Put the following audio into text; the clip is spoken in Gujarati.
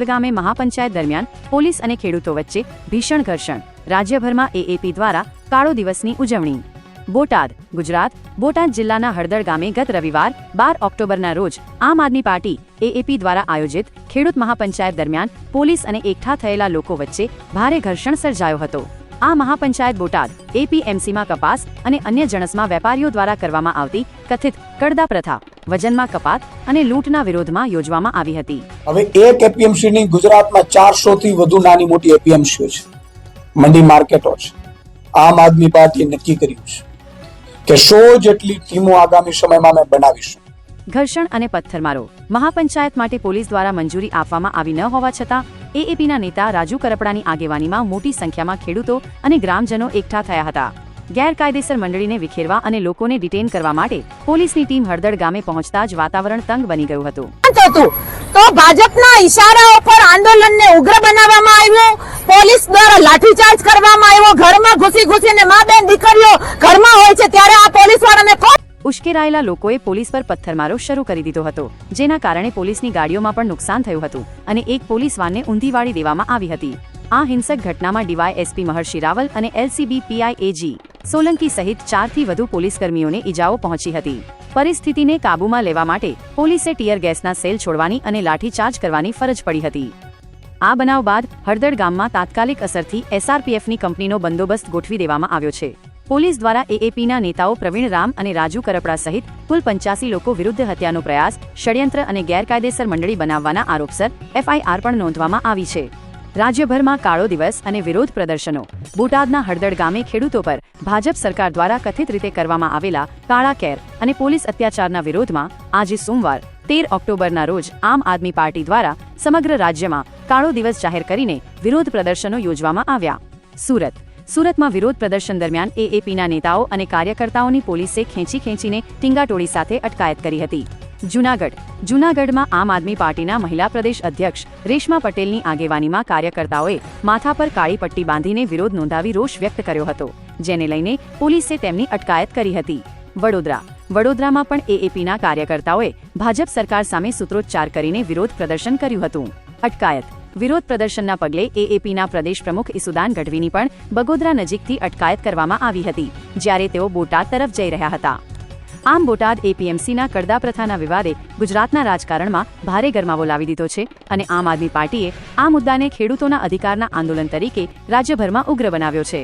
ગામે મહાપંચાયત દરમિયાન પોલીસ અને ખેડૂતો વચ્ચે ભીષણ ઘર્ષણ. રાજ્યભરમાં એએપી દ્વારા કાળો દિવસની ઉજવણી. બોટાદ, ગુજરાત, બોટાદ જિલ્લાના હળદર ગામે ગત રવિવાર બાર ઓક્ટોબરના રોજ આમ આદમી પાર્ટી એએપી દ્વારા આયોજિત ખેડૂત મહાપંચાયત દરમિયાન પોલીસ અને એકઠા થયેલા લોકો વચ્ચે ભારે ઘર્ષણ સર્જાયો હતો. આ મહાપંચાયત બોટાદ એપીએમસીમાં કપાસ અને અન્ય જણસમાં વેપારીઓ દ્વારા કરવામાં આવતી કથિત કડદા પ્રથા વજનમાં કપાત અને લૂંટના વિરોધમાં યોજવામાં આવી હતી. હવે એક એપીએમસી ની ગુજરાતમાં ચારસો થી વધુ નાની મોટી એપીએમસીઓ છે. મંડી માર્કેટો છે. આમ આદમી પાર્ટીએ નક્કી કર્યું છે કે સો જેટલી ટીમો આગામી સમયમાં અમે બનાવીશું. ઘર્ષણ અને પથ્થરમારો મહાપંચાયત માટે પોલીસ દ્વારા મંજૂરી આપવામાં આવી ન હોવા છતાં એએપીના નેતા રાજુ કરપડાની આગેવાનીમાં મોટી સંખ્યામાં ખેડૂતો અને ગ્રામજનો એકઠા થયા હતા. ગેરકાયદેસર મંડળીને વિખેરવા અને લોકોને ડિટેન કરવા માટે પોલીસની ટીમ હળદળ ગામે પહોંચતા જ વાતાવરણ તંગ બની ગયું હતું. તો. ભાજપના ઈશારાઓ પર આંદોલનને ઉગ્ર બનાવવામાં આવ્યું. પોલીસ દ્વારા લાઠીચાર્જ કરવામાં આવ્યો. ઘરમાં ઘૂસી ઘૂસીને મા બેન દીકરીઓ ઘરમાં હોય છે ત્યારે આ પોલીસ વાળાને કોણ ઉશ્કેરાયેલા લોકોએ પોલીસ પર પથ્થરમારો શરૂ કરી દીધો હતો જેના કારણે પોલીસની ગાડીઓમાં પણ નુકસાન થયું હતું અને એક પોલીસ વાનને ઊંધી વાળી દેવામાં આવી હતી. આ હિંસક ઘટનામાં ડીવાય એસપી મહર્ષિ રાવલ અને એલસીબી પીઆઈએજી સોલંકી સહિત ચારથી વધુ પોલીસકર્મીઓને ઈજાઓ પહોંચી હતી. પરિસ્થિતિને કાબૂમાં લેવા માટે પોલીસે ટીયર ગેસના સેલ છોડવાની અને લાઠીચાર્જ કરવાની ફરજ પડી હતી. આ બનાવ બાદ હળદળ ગામમાં તાત્કાલિક અસરથી એસઆરપીએફની કંપનીનો બંદોબસ્ત ગોઠવી દેવામાં આવ્યો છે. પોલીસ દ્વારા એએપીના નેતાઓ પ્રવીણ રામ અને રાજુ કરપડા સહિત કુલ પંચ્યાસી લોકો વિરુદ્ધ હત્યાનો પ્રયાસ, ષડયંત્ર અને ગેરકાયદેસર મંડળી બનાવવાના આરોપસર એફઆઈઆર પણ નોંધવામાં આવી છે. રાજ્યભરમાં કાળો દિવસ અને વિરોધ પ્રદર્શનો. બોટાદના હળદળ ગામે ખેડૂતો પર ભાજપ સરકાર દ્વારા કથિત રીતે કરવામાં આવેલા કાળા કેર અને પોલીસ અત્યાચારના વિરોધમાં આજે સોમવાર, તેર ઓક્ટોબરના રોજ આમ આદમી પાર્ટી દ્વારા સમગ્ર રાજ્યમાં કાળો દિવસ જાહેર કરીને વિરોધ પ્રદર્શનો યોજવામાં આવ્યા. સુરત. સુરતમાં વિરોધ પ્રદર્શન દરમિયાન એએપીના નેતાઓ અને કાર્યકર્તાઓની પોલીસે ખેંચી ખેંચીને ટીંગાટોળી સાથે અટકાયત કરી હતી. જૂનાગઢ. જૂનાગઢમાં આમ આદમી પાર્ટીના મહિલા પ્રદેશ અધ્યક્ષ રેશમા પટેલની આગેવાનીમાં કાર્યકર્તાઓએ માથા પર કાળી પટ્ટી બાંધીને વિરોધ નોંધાવી રોષ વ્યક્ત કર્યો હતો, જેને લઈને પોલીસે તેમની અટકાયત કરી હતી. વડોદરા. વડોદરામાં પણ એએપીના કાર્યકર્તાઓએ ભાજપ સરકાર સામે સૂત્રોચ્ચાર કરીને વિરોધ પ્રદર્શન કર્યું હતું. અટકાયત. વિરોધ પ્રદર્શનના પગલે એએપીના પ્રદેશ પ્રમુખ ઈસુદાન ગઢવીની પણ બગોદરા નજીકથી અટકાયત કરવામાં આવી હતી, જ્યારે તેઓ બોટાદ તરફ જઈ રહ્યા હતા. આમ બોટાદ એપીએમસીના કડદા પ્રથાના વિવાદે ગુજરાતના રાજકારણમાં ભારે ગરમાવો લાવી દીધો છે અને આમ આદમી પાર્ટીએ આ મુદ્દાને ખેડૂતોના અધિકારના આંદોલન તરીકે રાજ્યભરમાં ઉગ્ર બનાવ્યો છે.